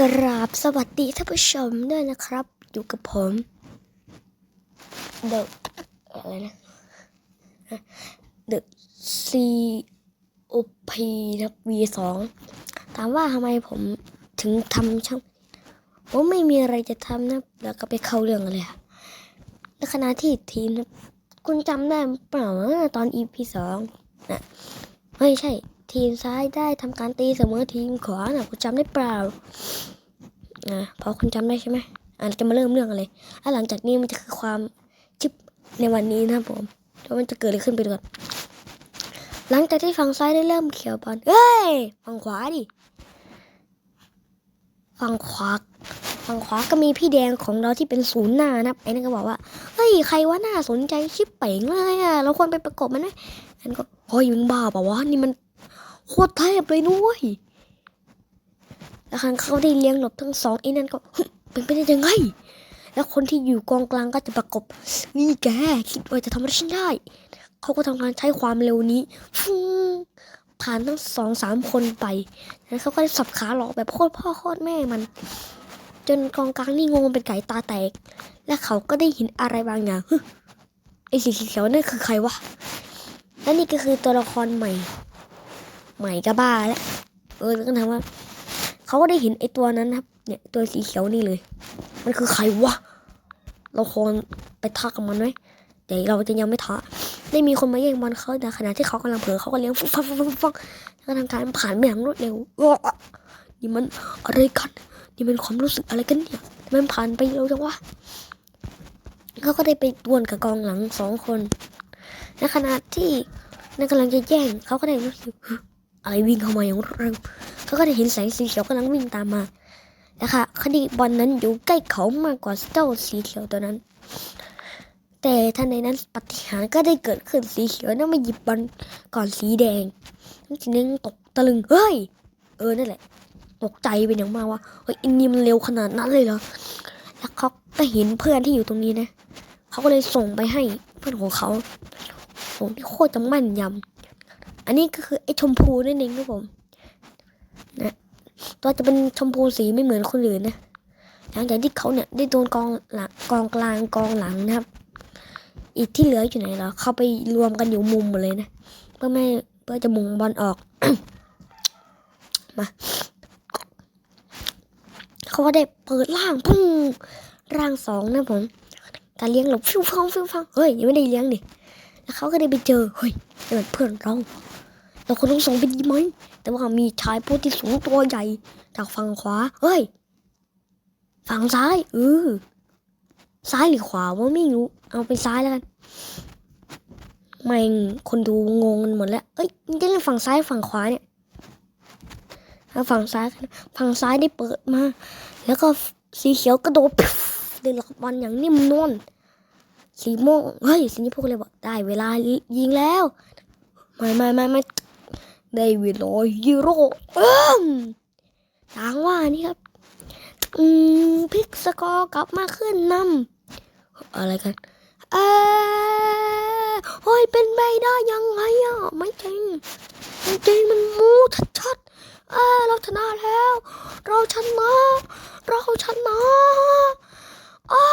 กราบสวัสดีท่านผู้ชมด้วยนะครับ อยู่กับผมเดอะอะไรนะเดอะซีโอพีนะวีสองถามว่าทำไมผมถึงทำช่างผมไม่มีอะไรจะทำนะ แล้วก็ไปเข้าเรื่องเลยอะในขณะที่ทีมนะคุณจำได้เปล่านะตอน EP สองนะไม่ใช่ ทีมซ้ายได้ทำการตีเสมอทีมขวานะคุณจำได้เปล่านะพอคุณจำได้ใช่ไหมอะเราจะมาเริ่มเรื่องกันเลยแล้วหลังจากนี้มันจะคือความจิบในวันนี้นะผมแล้วมันจะเกิดอะไรขึ้นไปดูกันหลังจากที่ฝั่งซ้ายได้เริ่มเขียวบอลเอ้ยฝั่งขวาดิฝั่งขวาฝั่งขวาก็มีพี่แดงของเราที่เป็นศูนย์หน้านะไอ้นั่นก็บอกว่าเฮ้ยใครว่าน่าสนใจชิบเป๋งเลยอะเราควรไปประกบมันไหมนั่นก็เฮ้ยมึงบ้าเปล่าวะนี่มัน โคตรเทพเลยนุ้ยแล้วครั้งเขาได้เลี้ยงหลบทั้งสองไอ้นั่นก็เป็นไปได้ยังไง แล้วคนที่อยู่กองกลางก็จะประกบ นี่แกคิดว่าจะทำอะไรฉันได้ เขาก็ทำการใช้ความเร็วนี้ฟุงผ่านทั้งสองสามคนไปแล้วเขาก็ได้สับขาหลอกแบบโคตรพ่อโคตรแม่มัน จนกองกลางนี่งงเป็นไก่ตาแตก และเขาก็ได้เห็นอะไรบางอย่างไอ้สีเขียวนั่นคือใครวะ และนี่ก็คือตัวละครใหม่ ใหม่ก็บ้าแล้วเออแล้วก็ถามว่าเขาก็ได้เห็นไอ้ตัวนั้นนะครับ เนี่ยตัวสีเขียวนี่เลย มันคือใครวะเราควรไปทักกับมันไหมแต่เราจะยังไม่ท้าได้มีคนมาแย่งบอลเขาในขณะที่เขากำลังเผลอเขาก็เลี้ยงฟุ๊บฟังฟังฟังฟังแล้วก็ทำการผ่านไปอย่างรวดเร็วว้านี่มันอะไรกันนี่มันความรู้สึกอะไรกันเนี่ยมันผ่านไปเร็วจังวะเขาก็ได้ไปดวลกับกองหลังสองคนในขณะที่นั่นกำลังจะแย่งเขาก็ได้รู้สึก อะไรวิ่งเข้ามาอย่างรวดเร็วเขาก็ได้เห็นแสงสีเขียวกำลังวิ่งตามมานะคะคดีบอลนั้นอยู่ใกล้เขามากกว่าเจ้าสีเขียวตัวนั้น แต่ทันใดนั้นปฏิหารก็ได้เกิดขึ้นสีเขียวนั้นมาหยิบบอลก่อนสีแดงนั่นจึงตกตะลึงเฮ้ยเออนั่นแหละ ตกใจเป็นอย่างมากว่าเฮ้ยอันนี้มันเร็วขนาดนั้นเลยเหรอแล้วเขาก็เห็นเพื่อนที่อยู่ตรงนี้นะเขาก็เลยส่งไปให้เพื่อนของเขาส่งที่โคตรจะแม่นยำ อันนี้ก็คือไอ้ชมพูนั่นเองครับผมตัวจะเป็นชมพูสีไม่เหมือนคนอื่นนะหลังจากที่เขาเนี่ยได้โดนกองหลังกองกลางกองหลังนะครับ อีกที่เหลืออยู่ไหนเหรอเขาไปรวมกันอยู่มุมหมดเลยนะเพื่อไม่เพื่อจะมุงบอลออกมาเขาก็ได้เปิดล่างพุ่งร่างสองนะผมการเลี้ยงหลบฟิวฟังฟิวฟังเฮ้ยยังไม่ได้เลี้ยงดิแล้วเขาก็ได้ไปเจอเฮ้ยนี่มันเพื่อนเรา เราคนต้องส่งไปดีไหม แต่ว่ามีชายผู้ที่สูงตัวใหญ่ จากฝั่งขวา เฮ้ย ฝั่งซ้าย เออ ซ้ายหรือขวาวะไม่รู้ เอาไปซ้ายแล้วกันแม่งคนดูงงกันหมดแล้ว เอ้ยนจะเล่นฝั่งซ้ายฝั่งขวาเนี่ยเอาฝั่งซ้ายฝั่งซ้ายได้เปิดมา แล้วก็สีเขียวกระโดดเดินหลอกบอลอย่างนิ่มนวลสีม่วงเฮ้ยสีนี้พวกเลยบอกได้เวลายิงแล้ว ไม่ไม่ไม่ไม่ ได้เวลาฮีโร่เอิมต่างว่านี่ครับ อืมพิกสกอร์กลับมาขึ้นนำอะไรกัน เออเฮ้ยเป็นไปได้ยังไงอะ ไม่จริงไม่จริงมันมูชัดๆเออเราชนะแล้ว เราชนะ เราชนะอ้า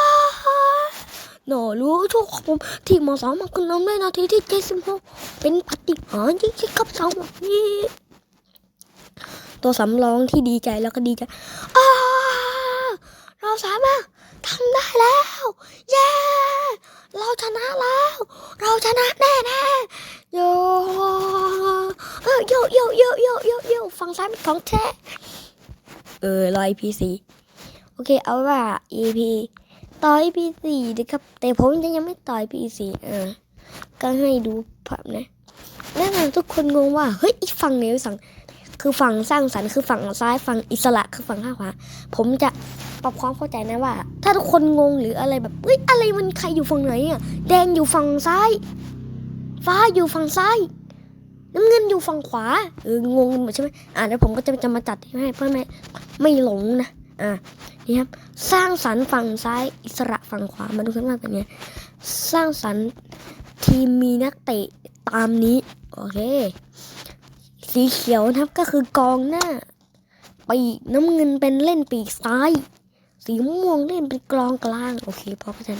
หน่อรู้ทุกผมทีมมสองมาขึ้นนำได้นาทีที่เจ็ดสิบหกเป็นปฏิหารย์จริงครับสาวแบบนี้ตัวสำรองที่ดีใจแล้วก็ดีใจอ้าเราสามารถทำได้แล้ว เย้ เราชนะแล้ว เราชนะแน่แน่โยเออโยโยโยโยโยโยฝั่งซ้ายเป็นของแท้เออรอ EP สี่โอเคเอาว่า EP ต่อ EP สี่นะครับ แต่ผมจะยังไม่ต่อ EP สี่เออก็ให้ดูภาพนะแน่นอนทุกคนงงว่าเฮ้ยอีกฝั่งไหนฝั่งคือฝั่งสร้างสรรค์คือฝั่งซ้ายฝั่งอิสระคือฝั่งข้างขวาผมจะปรับความเข้าใจนะว่า ถ้าทุกคนงงหรืออะไรแบบเฮ้ยอะไรมันใครอยู่ฝั่งไหนอะแดงอยู่ฝั่งซ้าย ฟ้าอยู่ฝั่งซ้ายน้ำเงินอยู่ฝั่งขวาเอองงหมดใช่ไหมอ่าแล้วผมก็จะจะมาจัดให้เพื่อไม่ไม่หลงนะ อ่านี่ครับสร้างสรรค์ฝั่งซ้ายอิสระฝั่งขวามาดูกันว่าเป็นไงสร้างสรรค์ทีมมีนักเตะตามนี้โอเค สีเขียวนะครับก็คือกองหน้าปีกน้ำเงินเป็นเล่นปีกซ้าย สีม่วงเล่นเป็นกลองกลางโอเคพอเข้าใจ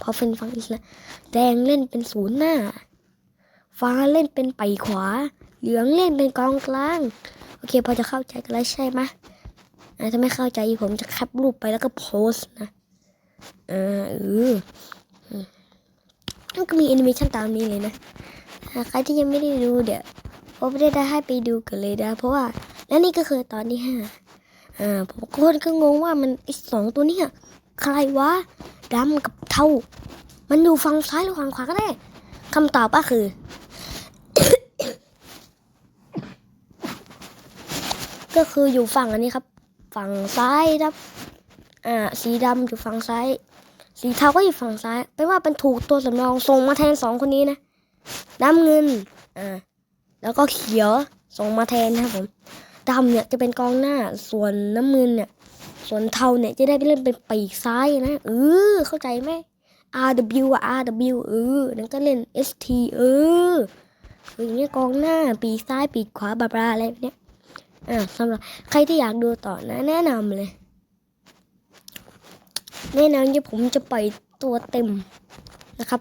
พอเป็นฟังอีกแล้วแดงเล่นเป็นศูนย์หน้า ฟ้าเล่นเป็นปีกขวา เหลืองเล่นเป็นกองกลาง โอเคพอจะเข้าใจกันแล้วใช่ไหม อ่าถ้าไม่เข้าใจผมจะแคปรูปไปแล้วก็โพสนะอ่าเออมันก็มีแอนิเมชันตามนี้เลยนะใครที่ยังไม่ได้ดูเดี๋ยวผมไม่ได้ให้ไปดูกันเลยนะ เพราะว่าและนี่ก็คือตอนที่ห้าอ่าผมคนก็งงว่ามันไอสองตัวนี้ใครวะดำกับเทามันอยู่ฝั่งซ้ายหรือฝั่งขวาก็ได้คำตอบก็คือ ก็คืออยู่ฝั่งอันนี้ครับ ฝั่งซ้ายครับ อ่า สีดำอยู่ฝั่งซ้าย สีเทาก็อยู่ฝั่งซ้ายแปลว่าเป็นถูกตัวสำรองส่งมาแทนสองคนนี้นะน้ำเงิน อ่า แล้วก็เขียวส่งมาแทนนะครับผมดำเนี่ยจะเป็นกองหน้า ส่วนน้ำเงินเนี่ย ส่วนเทาเนี่ยจะได้ไปเล่นเป็นปีกซ้ายนะเออเข้าใจไหม R W อะ R W เออนั่นก็เล่น S T เออคืออย่างเงี้ยกองหน้า ปีกซ้าย ปีกขวาบลาบลาอะไรแบบเนี้ย อ่าสำหรับใครที่อยากดูต่อนะ แนะนำเลย แนะนำที่ผมจะปล่อยตัวเต็มนะครับ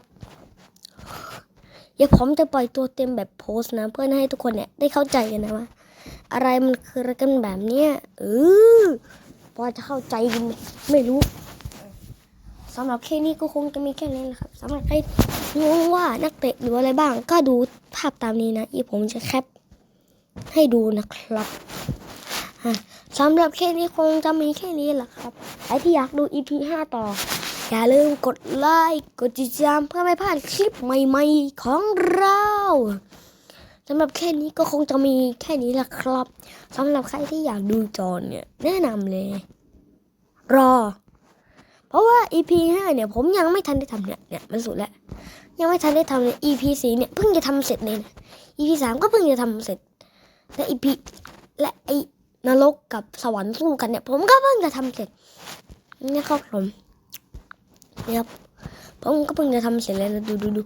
เดี๋ยวผมจะปล่อยตัวเต็มแบบโพสต์นะ เพื่อให้ทุกคนเนี่ยได้เข้าใจกันนะว่า อะไรมันคืออะไรกันแบบเนี้ยเออพอจะเข้าใจกันไหมไม่รู้สำหรับแค่นี้ก็คงจะมีแค่นี้แหละครับสำหรับใครงงว่านักเตะหรืออะไรบ้าง ก็ดูภาพตามนี้นะอีผมจะแคป ให้ดูนะครับอะสำหรับแค่นี้คงจะมีแค่นี้แหละครับใครที่อยากดู EP 5 ต่อ อย่าลืมกดไลค์กดติดตามเพื่อไม่พลาดคลิปใหม่ๆของเราสำหรับแค่นี้ก็คงจะมีแค่นี้แหละครับสำหรับใครที่อยากดูจอนเนี่ย แนะนำเลย รอ เพราะว่า EP 5เนี่ย ผมยังไม่ทันได้ทำเนี่ยเนี่ยมันสุดแล้ว ยังไม่ทันได้ทำเลย EP 4เนี่ยเพิ่งจะทำเสร็จเลยนะ EP 3ก็เพิ่งจะทำเสร็จ และ EP และไอนรกกับสวรรค์สู้กันเนี่ย ผมก็เพิ่งจะทำเสร็จเนี่ยครับผมเนี่ยครับผมก็เพิ่งจะทำเสร็จเลยนะดูดูดู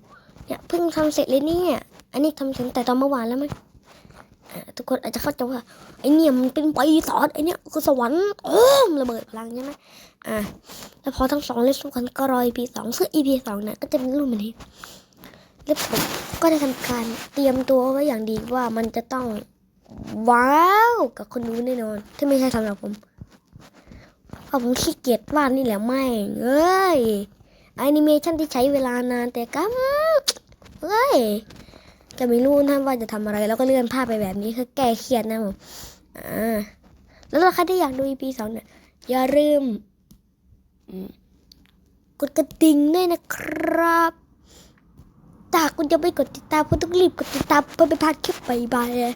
เนี่ยเพิ่งทำเสร็จเลยเนี่ยอันนี้ทำเสร็จแต่ตอนเมื่อวานแล้วมั้งทุกคนอาจจะเข้าใจว่าไอเนี่ยมันเป็นปีศาจไอเนี่ยคือสวรรค์โอ้มระเบิดพลังใช่ไหมอ่าแล้วพอทั้งสองเล่นสู้กันก็รอ EP สองซึ่ง EP สองเนี่ยก็จะเป็นรูปแบบนี้แล้วผมก็ได้ทำการเตรียมตัวไว้อย่างดีว่ามันจะต้อง ว้าวกับคนนู้แน่นอน ถ้าไม่ใช่สำหรับผมเพราะผมขี้เกียจวาดนี่แหละไม่เอ้ยแอนิเมชันที่ใช้เวลานานแต่ก็เอ้ยจะไม่รู้นะว่าจะทำอะไร แล้วก็เลื่อนภาพไปแบบนี้คือแก้เครียดนะผมอ่าแล้วถ้าใครที่อยากดู EP สองเนี่ยอย่าลืมอืมกดกระดิ่งด้วยนะครับถ้าคุณจะไม่กดติดตามคุณต้องรีบกดติดตามเพื่อไม่พลาดคลิปใหม่ๆเลย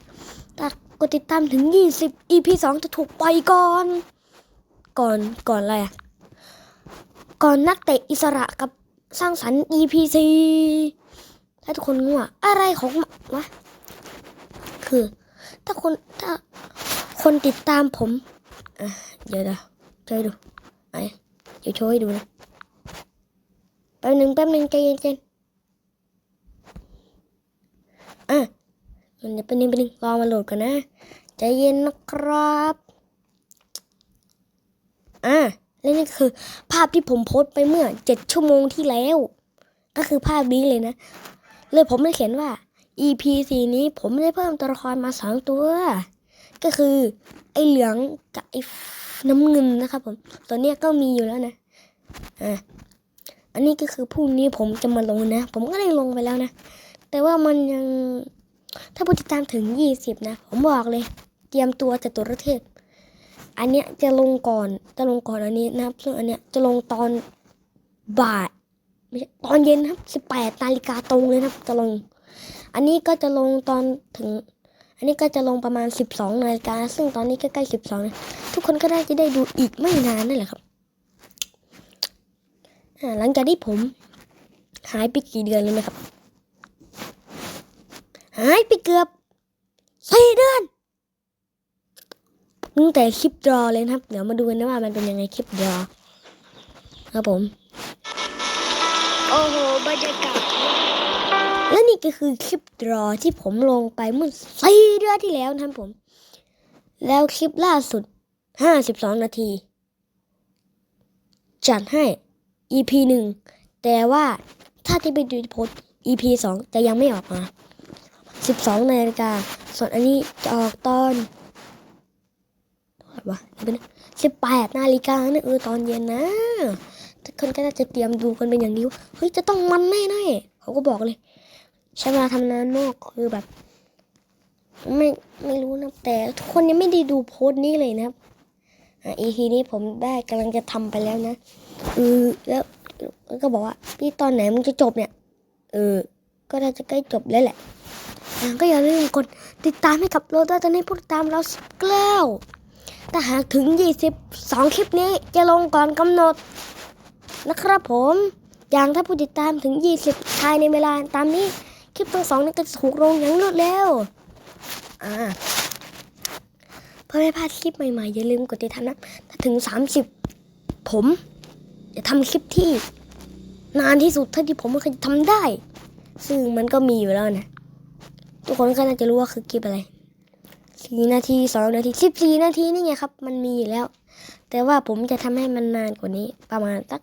ถ้ากดติดตามถึง 20 EP 2 จะถูกปล่อยก่อน ก่อนก่อนอะไรอะก่อนนักเตะอิสระกับสร้างสรรค์ EP 4ถ้าทุกคนง่วงอะไรของวะ คือ ถ้าคนถ้าคนติดตามผมอะเดี๋ยวนะช่วยดูไอ้เดี๋ยวโชว์ให้ดูนะแป๊บหนึ่งแป๊บหนึ่งใจเย็นๆอะ มันจะเป็นนึงเป็นนึงรอมาโหลดกันนะใจเย็นนะครับอ่าและนี่คือ ภาพที่ผมโพสต์ไปเมื่อเจ็ดชั่วโมงที่แล้ว ก็คือภาพนี้เลยนะ เลยผมได้เขียนว่า EP สี่นี้ผมได้เพิ่มตัวละครมาสองตัว ก็คือ ไอ้เหลืองกับไอ้น้ำเงินนะครับผม ตัวเนี้ยก็มีอยู่แล้วนะ อ่า อันนี้ก็คือพรุ่งนี้ผมจะมาลงนะ ผมก็ได้ลงไปแล้วนะ แต่ว่ามันยัง ถ้าผู้ติดตามถึง 20 นะ ผมบอกเลย เตรียมตัวจะตัวระเทศ อันเนี้ยจะลงก่อน จะลงก่อนอันนี้นะครับซึ่งอันเนี้ยจะลงตอนบ่ายไม่ใช่ตอนเย็นครับ 18นาฬิกาตรงเลยนะครับ จะลง อันนี้ก็จะลงตอนถึง อันนี้ก็จะลงประมาณ 12นาฬิกา ซึ่งตอนนี้ใกล้ๆ12นะทุกคนก็ได้จะได้ดูอีกไม่นานนั่นแหละครับหลังจากที่ผมหายไปกี่เดือนเลยไหมครับ หายไปเกือบสี่เดือนตั้งแต่คลิปดรอเลยนะครับ เดี๋ยวมาดูกันนะว่ามันเป็นยังไงคลิปดรอครับผม โอ้โหบรรยากาศและนี่ก็คือคลิปดรอที่ผมลงไปเมื่อสี่เดือนที่แล้วนะครับผม แล้วคลิปล่าสุดห้าสิบสองนาที จัดให้ EP หนึ่งแต่ว่าถ้าที่ไปดูโพสต์ EP สองจะยังไม่ออกมา สิบสองนาฬิกา ส่วนอันนี้จะออกตอนอะไรวะเป็นสิบแปดนาฬิกาเนี่ยเออตอนเย็นนะทุกคนก็น่าจะเตรียมดูกันเป็นอย่างดีว่าเฮ้ยจะต้องมันแน่แน่เขาก็บอกเลย ใช้เวลาทำนานมากคือแบบ ไม่ไม่รู้นะแต่ทุกคนยังไม่ได้ดูโพสต์นี้เลยนะครับอะ EP นี้ผมได้กำลังจะทำไปแล้วนะเออแล้วแล้วก็บอกว่า พี่ตอนไหนมึงจะจบเนี่ยเออก็น่าจะใกล้จบแล้วแหละ อะก็อย่าลืมกดติดตามให้กับโรดตอนนี้ผู้ติดตามเราสิบเกล้าถ้าหากถึง22คลิปนี้จะลงก่อนกำหนด นะครับผม อย่างถ้าผู้ติดตามถึง20ภายในเวลาตามนี้คลิปทั้งสองนี้ก็จะถูกลงอย่างรวดเร็วอ่าเพื่อไม่พลาดคลิปใหม่ๆ อย่าลืมกดติดตามนะถ้าถึง30ผมจะทำคลิปที่ นานที่สุดเท่าที่ผมเคยทำได้ ซึ่งมันก็มีอยู่แล้วนะ ทุกคนก็น่าจะรู้ว่าคือคลิปอะไรสี่นาทีสองนาทีสิบสี่นาทีนี่ไงครับ มันมีอยู่แล้ว แต่ว่าผมจะทำให้มันนานกว่านี้ ประมาณสัก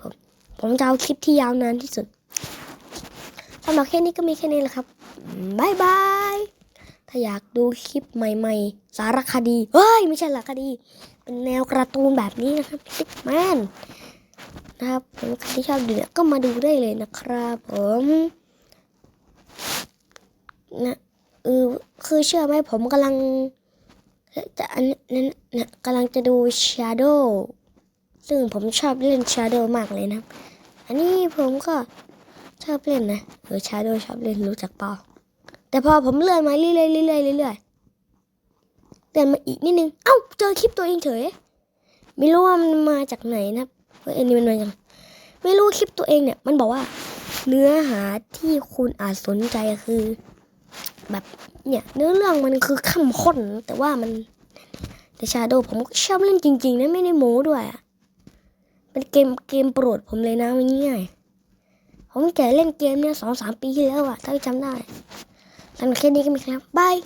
ผมผมจะเอาคลิปที่ยาวนานที่สุดสำหรับแค่นี้ก็มีแค่นี้แหละครับบายบายถ้าอยากดูคลิปใหม่ ๆ สารคดีเฮ้ยไม่ใช่สารคดี เป็นแนวการ์ตูนแบบนี้นะครับซิกแมนนะครับผมใครที่ชอบดูเนี่ยก็มาดูได้เลยนะครับผม นะเออคือเชื่อไหมผมกำลังจะอันนั้นนะกำลังจะดู Shadow ซึ่งผมชอบเล่น Shadow มากเลยนะ อันนี้ผมก็ชอบเล่นนะเออ Shadow ชอบเล่นรู้จักเปล่าแต่พอผมเลื่อนมาเรื่อยๆเรื่อยๆเรื่อยๆเลื่อนมาอีกนิดนึง เอ้า เจอคลิปตัวเองเฉย ไม่รู้ว่ามันมาจากไหนนะครับเฮ้ยอันนี้มันมาจากไหนไม่รู้คลิปตัวเองเนี่ย มันบอกว่า เนื้อหาที่คุณอาจสนใจคือ แบบเนี่ยเนื้อเรื่องมันคือข้มข้นแต่ว่ามันแต่ชาโดผมก็ชอบเล่นจริง ๆนะไม่ได้โม้ด้วยอะเป็นเกมเกมโปรดผมเลยนะมันง่ายๆผมแก่เล่นเกมเนี่ยสองสามปีที่แล้วอะถ้าจำได้สำหรับแค่นี้ก็มีครับบาย